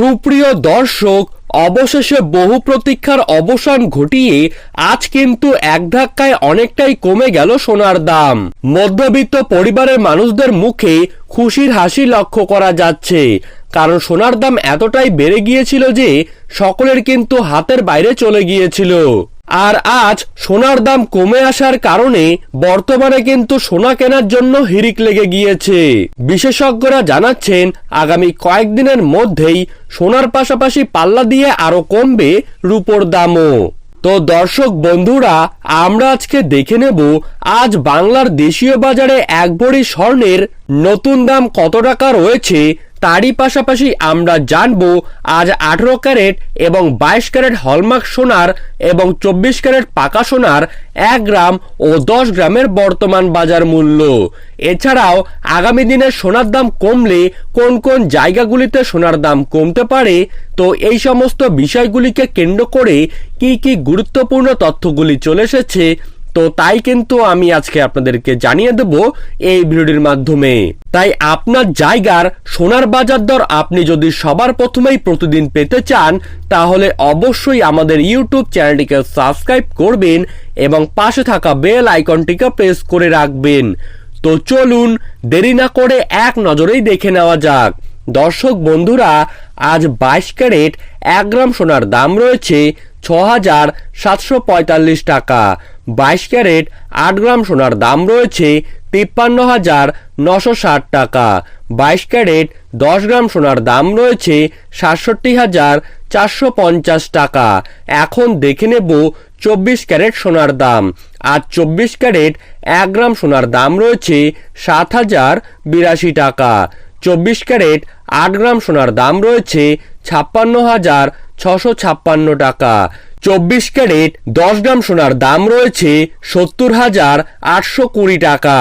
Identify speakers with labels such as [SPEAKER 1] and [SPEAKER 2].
[SPEAKER 1] সুপ্রিয় দর্শক, অবশেষে বহু প্রতীক্ষার অবসান ঘটিয়ে আজ কিন্তু এক ধাক্কায় অনেকটাই কমে গেল সোনার দাম। মধ্যবিত্ত পরিবারের মানুষদের মুখে খুশির হাসি লক্ষ্য করা যাচ্ছে। কারণ সোনার দাম এতটাই বেড়ে গিয়েছিল যে সকলের কিন্তু হাতের বাইরে চলে গিয়েছিল। আর আজ সোনার দাম কমে আসার কারণে বর্তমানে কিন্তু সোনা কেনার জন্য হিরিক লেগে গিয়েছে। বিশেষজ্ঞরা জানাচ্ছেন, আগামী কয়েকদিনের মধ্যেই সোনার পাশাপাশি পাল্লা দিয়ে আরও কমবে রূপোর দামও। তো দর্শক বন্ধুরা, আমরা আজকে দেখে নেব, আজ বাংলার দেশীয় বাজারে এক ভরি স্বর্ণের নতুন দাম কত টাকা রয়েছে তারই পাশাপাশি আমরা জানব আজ আঠেরো ক্যারেট এবং বাইশ ক্যারেট হলমার্ক সোনার এবং চব্বিশ ক্যারেট পাকা সোনার এক গ্রাম ও দশ গ্রামের বর্তমান বাজার মূল্য। এছাড়াও আগামী দিনে সোনার দাম কমলে কোন কোন জায়গাগুলিতে সোনার দাম কমতে পারে, তো এই সমস্ত বিষয়গুলিকে কেন্দ্র করে কি কি গুরুত্বপূর্ণ তথ্যগুলি চলে এসেছে তো তাই কিন্তু আমি আজকে আপনাদেরকে জানিয়ে দেব এই ভিডিওটির মাধ্যমে। তাই আপনার জায়গার সোনার বাজার দর আপনি যদি সবার প্রথমেই প্রতিদিন পেতে চান, তাহলে অবশ্যই আমাদের ইউটিউব চ্যানেলটিকে সাবস্ক্রাইব করবেন এবং পাশে থাকা বেল আইকনটিকে প্রেস করে রাখবেন। তো চলুন দেরি না করে এক নজরেই দেখে নেওয়া যাক। দর্শক বন্ধুরা, আজ বাইশ ক্যারেট এক গ্রাম সোনার দাম রয়েছে ছ হাজার সাতশো পঁয়তাল্লিশ টাকা। বাইশ ক্যারেট, আট গ্রাম সোনার দাম রয়েছে তিপ্পান্ন হাজার নশো ষাট টাকা। বাইশ ক্যারেট, দশ গ্রাম সোনার দাম রয়েছে সাতষট্টি হাজার চারশো পঞ্চাশ টাকা। এখন দেখে নেব চব্বিশ ক্যারেট সোনার দাম। আর চব্বিশ ক্যারেট, এক গ্রাম সোনার দাম রয়েছে সাত হাজার বিরাশি টাকা। চব্বিশ ক্যারেট, আট গ্রাম সোনার দাম রয়েছে ছাপ্পান্ন হাজার ছশো ছাপ্পান্ন টাকা। চব্বিশ ক্যারেট দশ গ্রাম সোনার দাম রয়েছে সত্তর হাজার আটশো কুড়ি টাকা।